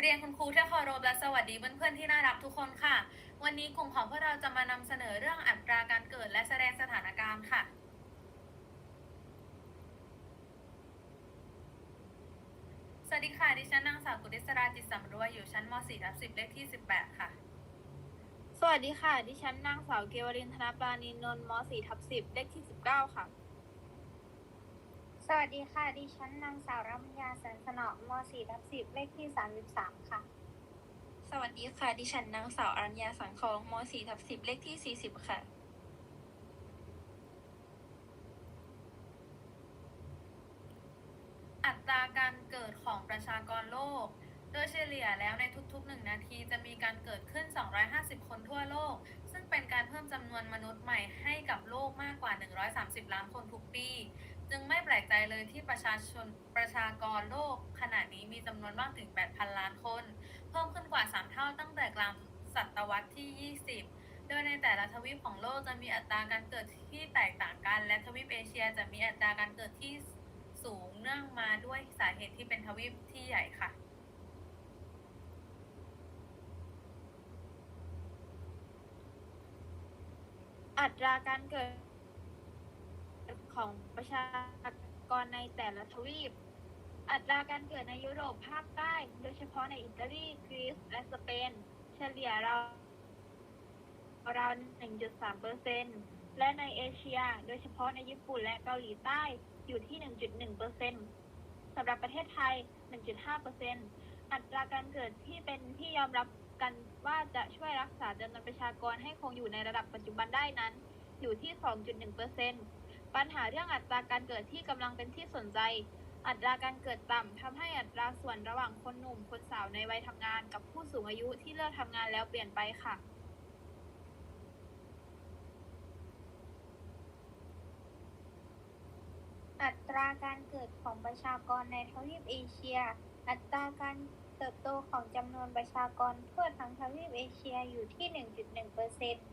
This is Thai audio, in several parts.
เรียนคุณครูที่เคารพและสวัสดีเพื่อนๆที่น่ารักทุกคนค่ะ วันนี้กลุ่มของพวกเราจะมานำเสนอเรื่องอัตราการเกิดและแสดงสถานการณ์ค่ะ สวัสดีค่ะ ดิฉันนางสาวกุลิศราจิตสำรวยอยู่ชั้นม .4 ทับ10 เลขที่ 18 ค่ะ สวัสดีค่ะ ดิฉันนางสาวเกวรินธนปราณีนนท์ม .4 ทับ10 เลขที่ 19 ค่ะ วัสดีค่ะ ดิฉันนางสาวรัมยาแสนสนอม .4 ทับ10 เลขที่ 33 ค่ะ สวัสดีค่ะ ดิฉันนางสาวอรัญญาสังทองม .4 ทับ10 เลขที่ 40 ค่ะ อัตราการเกิดของประชากรโลก โดยเฉลี่ยแล้วในทุกๆ 1 นาทีจะมีการเกิดขึ้น 250 คนทั่วโลก ซึ่งเป็นการเพิ่มจำนวนมนุษย์ใหม่ให้กับโลกมากกว่า 130 ล้านคนทุกปี จึงไม่แปลกใจเลยที่ประชาชนประชากรโลกขณะนี้มีจำนวนมากถึง 8,000 ล้านคน เพิ่มขึ้นกว่า 3 เท่าตั้งแต่กลางศตวรรษที่ 20 โดยในแต่ละทวีปของโลกจะมีอัตราการเกิดที่แตกต่างกัน และทวีปเอเชียจะมีอัตราการเกิดที่สูงเนื่องมาด้วยสาเหตุที่เป็นทวีปที่ใหญ่ค่ะอัตราการเกิด ของประชากรในแต่ละทวีป อัตราการเกิดในยุโรปภาคใต้ โดยเฉพาะในอิตาลีกรีซและสเปน เฉลี่ยราวราว1.3เปอร์เซ็นต์และในเอเชีย โดยเฉพาะในญี่ปุ่นและเกาหลีใต้อยู่ที่ 1.1เปอร์เซ็นต์สำหรับประเทศไทย 1.5เปอร์เซ็นต์อัตราการเกิดที่เป็นที่ยอมรับกันว่าจะช่วยรักษาจำนวนประชากรให้คงอยู่ในระดับปัจจุบันได้นั้น อยู่ที่ 2.1เปอร์เซ็นต์ ปัญหาเรื่องอัตราการเกิดที่กำลังเป็นที่สนใจ อัตราการเกิดต่ำทำให้อัตราส่วนระหว่างคนหนุ่มคนสาวในวัยทำงาน กับผู้สูงอายุที่เลิกทำงานแล้วเปลี่ยนไปค่ะอัตราการเกิดของประชากรในทวีปเอเชีย อัตราการเติบโตของจำนวนประชากรทั่วทั้งทวีปเอเชียอยู่ที่ 1.1เปอร์เซ็นต์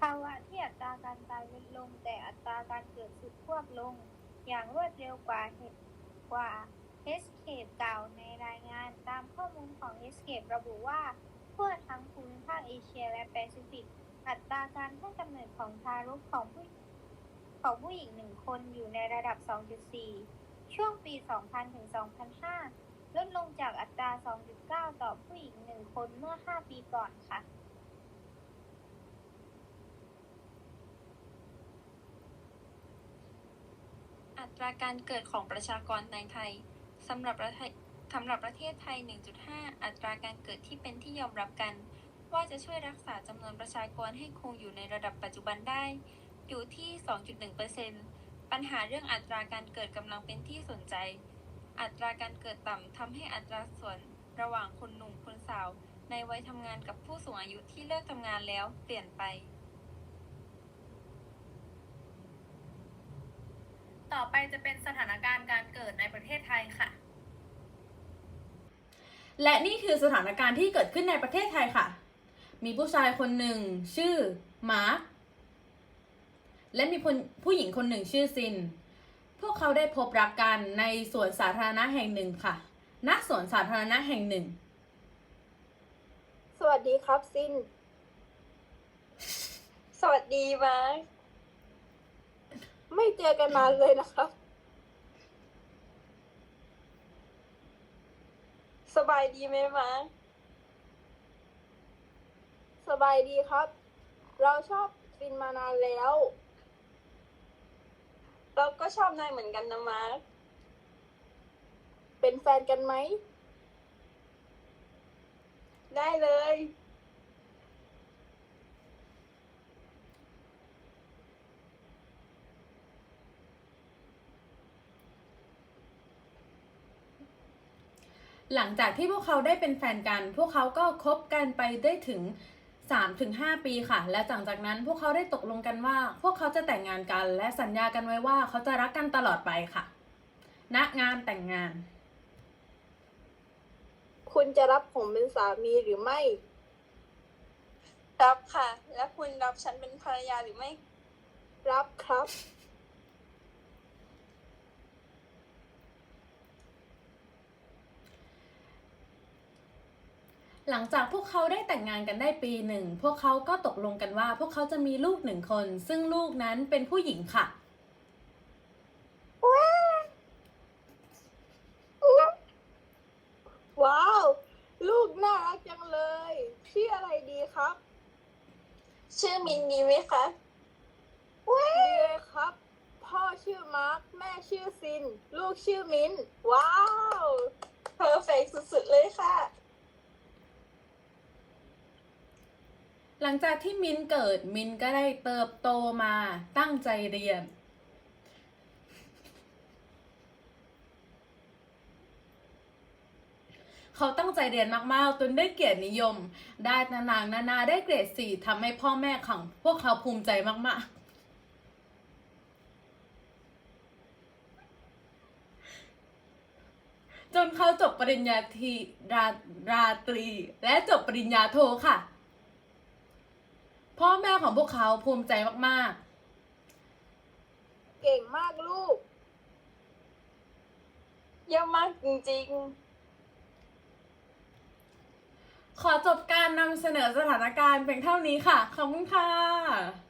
ภาวะที่อัตราการตายลดลง แต่อัตราการเกิดสุดควบลง อย่างรวดเร็วกว่าเหตุกว่า Escape กล่าวในรายงานตามข้อมูลของ Escape ระบุว่าทั่วทั้งภูมิภาคเอเชียและแปซิฟิก อัตราการให้กำเนิดของทารกของผู้ของผู้หญิงหนึ่งคนอยู่ในระดับ 2.4 ช่วงปี 2000 ถึง 2005 ลดลงจากอัตรา 2.9 ต่อผู้หญิงหนึ่งคนเมื่อ 5 ปีก่อนค่ะ อัตราการเกิดของประชากรในไทยสำหรับประเทศสำหรับประเทศไทย 1.5 อัตราการเกิดที่เป็นที่ยอมรับกัน ว่าจะช่วยรักษาจำนวนประชากรให้คงอยู่ในระดับปัจจุบันได้ อยู่ที่ 2.1%ปัญหาเรื่องอัตราการเกิดกำลังเป็นที่สนใจ อัตราการเกิดต่ำทำให้อัตราส่วนระหว่างคนหนุ่มคนสาว ในวัยทำงานกับผู้สูงอายุที่เลิกทำงานแล้วเปลี่ยนไป ต่อไปจะเป็นสถานการณ์การเกิดในประเทศไทยค่ะ และนี่คือสถานการณ์ที่เกิดขึ้นในประเทศไทยค่ะ มีผู้ชายคนหนึ่งชื่อมาร์คและมีผู้ผู้หญิงคนหนึ่งชื่อซิน พวกเขาได้พบรักกันในสวนสาธารณะแห่งหนึ่งค่ะ ณ สวนสาธารณะแห่งหนึ่ง สวัสดีครับซิน สวัสดีมาร์ค ไม่เจอกันนานเลยนะครับ สบายดีไหมมาร์คสบายดีครับ เราชอบซินมานานแล้ว เราก็ชอบนายเหมือนกันนะมาร์คเป็นแฟนกันไหม ได้เลย หลังจากที่พวกเขาได้เป็นแฟนกัน พวกเขาก็คบกันไปได้ถึง 3-5 ปีค่ะ และหลังจากนั้นพวกเขาได้ตกลงกันว่า พวกเขาจะแต่งงานกัน และสัญญากันไว้ว่าเขาจะรักกันตลอดไปค่ะณงานแต่งงาน คุณจะรับผมเป็นสามีหรือไม่ รับค่ะ และคุณรับฉันเป็นภรรยาหรือไม่ รับครับ หลังจากพวกเขาได้แต่งงานกันได้ปีหนึ่ง พวกเขาก็ตกลงกันว่า พวกเขาจะมีลูกหนึ่งคน ซึ่งลูกนั้นเป็นผู้หญิงค่ะ ว้าว ลูกน่ารักจังเลยชื่ออะไรดีครับ ชื่อมินดีไหมคะดีเลยครับ พ่อชื่อมาร์คแม่ชื่อซิน ลูกชื่อมิน ว้าว เพอร์เฟกสุดๆเลยค่ะ หลังจากที่มินเกิดมินก็ได้เติบโตมาตั้งใจเรียน เขาตั้งใจเรียนมากๆจนได้เกียรตินิยม ได้นานางนานาได้เกรดสี่ทำให้พ่อแม่ของพวกเขาภูมิใจมากๆจนเขาจบปริญญาตรีราราตรี และจบปริญญาโทค่ะ พ่อแม่ของพวกเขาภูมิใจมากเก่งมากลูก เยี่ยมมากจริงๆๆขอจบการนำเสนอสถานการณ์เพียงเท่านี้ค่ะ ขอบคุณค่ะ